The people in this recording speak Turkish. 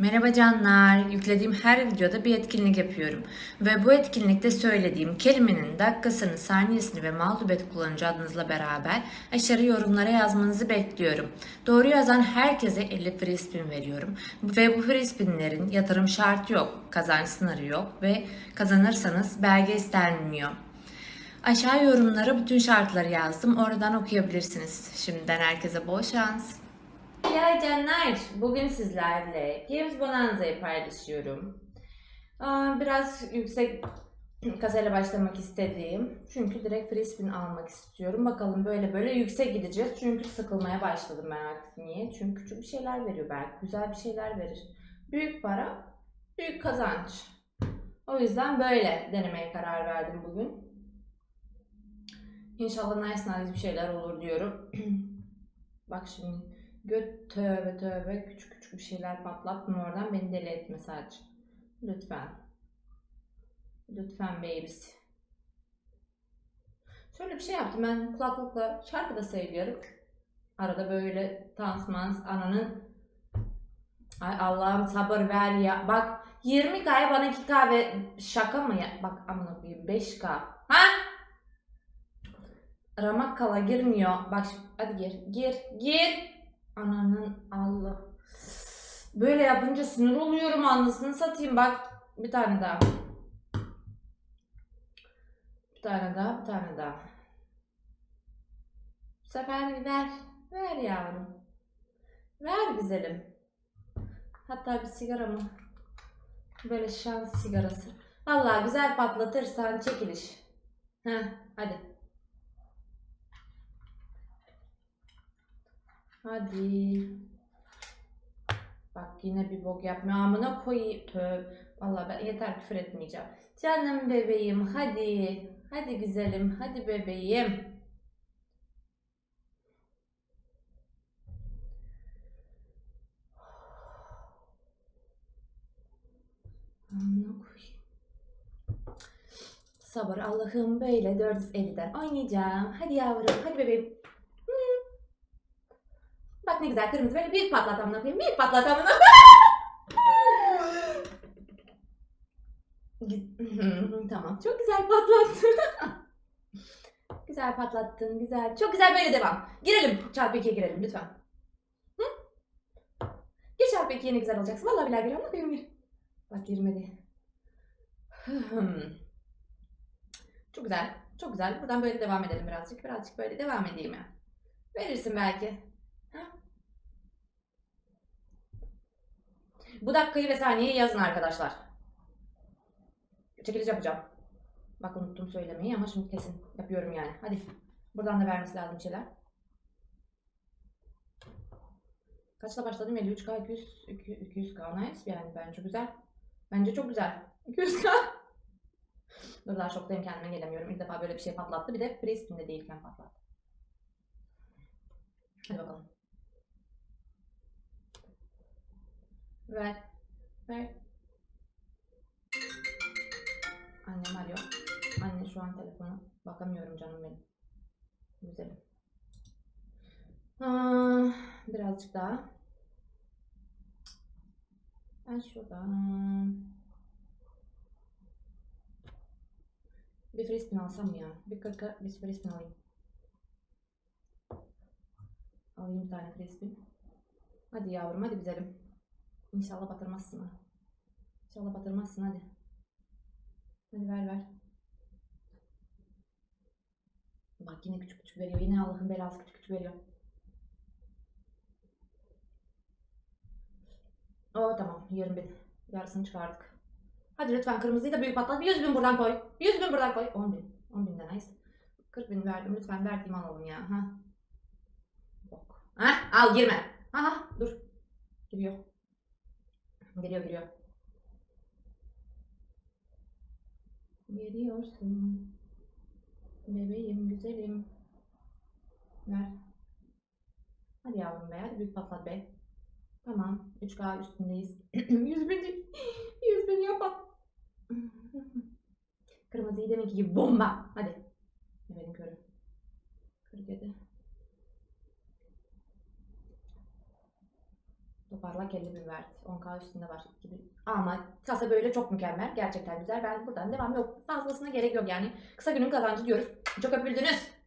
Merhaba canlar. Yüklediğim her videoda bir etkinlik yapıyorum. Ve bu etkinlikte söylediğim kelimenin dakikasını, saniyesini ve mağlubiyet kullanıcı adınızla beraber aşağı yorumlara yazmanızı bekliyorum. Doğru yazan herkese 50 free spin veriyorum. Ve bu free spinlerin yatırım şartı yok, kazanç sınırı yok ve kazanırsanız belge istenmiyor. Aşağı yorumlara bütün şartları yazdım. Oradan okuyabilirsiniz. Şimdiden herkese bol şans. Ya canlar, bugün sizlerle Games Bonanza'yı paylaşıyorum. Biraz yüksek kasayla başlamak istediğim. Çünkü direkt free spin almak istiyorum. Bakalım böyle böyle yüksek gideceğiz. Çünkü sıkılmaya başladım ben artık. Niye? Çünkü küçük bir şeyler veriyor belki. Güzel bir şeyler verir. Büyük para, büyük kazanç. O yüzden böyle denemeye karar verdim bugün. İnşallah nice nice bir şeyler olur diyorum. Bak şimdi göt tövbe tövbe küçük küçük bir şeyler patlatma oradan beni deli etme sadece. Lütfen. Lütfen babies. Şöyle bir şey yaptım ben kulaklıkla şarkı da söylüyorum. Arada böyle tansmans ananın Ay Allah'ım sabır ver ya. Bak 20K'ya bana 2K ve şaka mı ya? Bak amına koyayım 5K. Ha? Ramakkala girmiyor. Bak hadi gir. Gir. Gir. Ananın Allah. Böyle yapınca sinir oluyorum anlasını satayım bak. Bir tane daha. Bir tane daha, bir tane daha. Bu sefer ver. Ver yavrum. Ver güzelim. Hatta bir sigara mı? Böyle şans sigarası. Vallahi güzel patlatırsan çekiliş. Heh, hadi. Hadi. Bak yine bir bok yapma. Amına koyayım. Tövbe. Vallahi ben yeter küfür etmeyeceğim. Canım bebeğim hadi. Hadi güzelim. Hadi bebeğim. Amına koyayım. Sabır Allah'ım böyle 450'den oynayacağım. Hadi yavrum. Hadi bebeğim. Bak ne güzel kırmızı böyle büyük patlat amına koyayım. Büyük patlat amına Güz- tamam. Çok güzel patlattın. güzel patlattın. Güzel. Çok güzel böyle devam. Girelim. Çarpı 2'ye girelim lütfen. Hı? Gir çarpı 2'ye ne güzel olacaksın. Vallahi billahi giriyorum. Bakayım gir. Bak girmedi. Çok güzel. Çok güzel. Buradan böyle devam edelim birazcık. Birazcık böyle devam edeyim ya. Verirsin belki. Bu dakikayı ve saniyeyi yazın arkadaşlar. Çekiliş yapacağım. Bak unuttum söylemeyi ama şimdi kesin yapıyorum yani. Hadi. Buradan da vermesi lazım şeyler. Kaçla başladım? 53K, 200, 200K nice yani bence güzel. Bence çok güzel. 200K. Dur daha şoktayım kendime gelemiyorum. İlk defa böyle bir şey patlattı. Bir de free spin'de değilken patlattı. Hadi bakalım. Ver. Ver. Annem arıyor. Anne şu an telefona bakamıyorum canım benim. Güzelim. Aa, birazcık daha. Ben şuradan bir spin alsam ya? Bir kırka bir spin alayım. Alayım bir tane spin. Hadi yavrum hadi güzelim. İnşallah batırmazsın ha. İnşallah batırmazsın hadi. Hadi ver ver. Bak yine küçük küçük veriyor. Yine Allah'ın belası küçük küçük veriyor. Oo tamam 20 bin. Yarısını çıkardık. Hadi lütfen kırmızıyı da büyük patlat. 100 bin buradan koy. 100 bin buradan koy. 10 bin. 10 bin de nice. 40 bin verdim. Lütfen verdiğimi alalım ya. Ha. Bok. Ha? Al girme. Ha ha dur. Giriyor. Geliyor geliyor. Geliyorsun. Bebeğim güzelim. Ver. Hadi yavrum be. Hadi büyük patlat be. Tamam. 3K üstündeyiz. 100 bin. 100 bin yapalım. Kırmızıyı demek ki bomba. Hadi. Benim körü. 47. 50 bin verdi. 10k üstünde var. Gibi. Ama kasa böyle çok mükemmel. Gerçekten güzel. Ben buradan devam yok. Fazlasına gerek yok yani. Kısa günün kazancı diyoruz. Çok öpüldünüz.